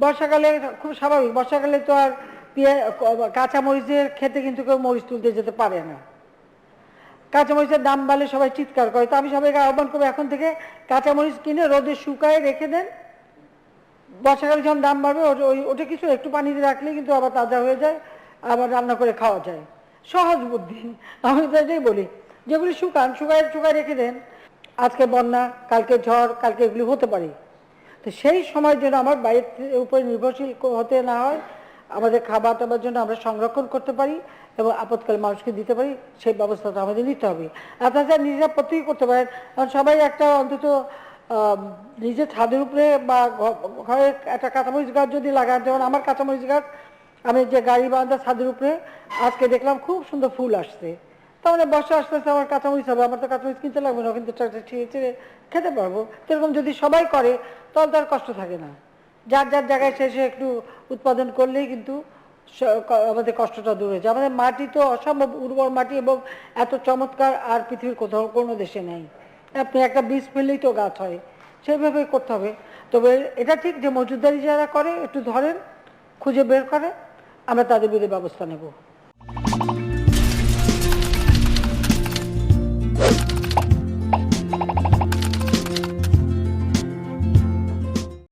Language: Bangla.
বর্ষাকালে খুব স্বাভাবিক, বর্ষাকালে তো আর পেঁয়া- কাঁচা মরিচের খেতে কিন্তু কেউ মরিচ তুলতে যেতে পারে না। কাঁচামরিচের দাম বাড়লে সবাই চিৎকার করে। তো আমি সবাইকে আহ্বান করব এখন থেকে কাঁচামরিচ কিনে রোদে শুকায় রেখে দেন। বর্ষাকালে যখন দাম বাড়বে ওই ওটা কিছু একটু পানিতে রাখলে কিন্তু আবার তাজা হয়ে যায়, আবার রান্না করে খাওয়া যায়। সহজ বুদ্ধি। আমি তো এটাই বলি, যেগুলি শুকান, শুকায় শুকায় রেখে দেন। আজকে বন্যা, কালকে ঝড়, কালকে এগুলি হতে পারে। তো সেই সময় যেন আমার বাইরের উপরে নির্ভরশীল হতে না হয়, আমাদের খাবার দাবার জন্য আমরা সংরক্ষণ করতে পারি এবং আপৎকালে মানুষকে দিতে পারি, সেই ব্যবস্থাটা আমাদের নিতে হবে। আপনারা নিজেরা প্রত্যেকে করতে পারেন, কারণ সবাই একটা অন্তত নিজের ছাদের উপরে বা ঘরে একটা কাঁচামরিচ গাছ যদি লাগান, যেমন আমার কাঁচামরিচ গাছ, আমি যে গাড়ি বান্ধা ছাদের উপরে, আজকে দেখলাম খুব সুন্দর ফুল আসছে। তাহলে বর্ষা আস্তে আস্তে আমার কাঁচামরিচ হবে, আমার তো কাঁচামরিচ কিনতে লাগবে না, কিন্তু ছিঁড়ে ছিঁড়ে খেতে পারব। সেরকম যদি সবাই করে, তাহলে তার কষ্ট থাকে না। যার যার জায়গায় শেষে একটু উৎপাদন করলেই কিন্তু আমাদের কষ্টটা দূর হয়ে যায়। আমাদের মাটি তো অসম্ভব উর্বর মাটি এবং এত চমৎকার আর পৃথিবীর কোথাও কোনো দেশে নেই। আপনি একটা বীজ ফেললেই তো গাছ হয়, সেইভাবে করতে হবে। তবে এটা ঠিক যে মজুদারি যারা করে, একটু ধরেন, খুঁজে বের করে, আমরা তাদের বিরুদ্ধে ব্যবস্থা নেব।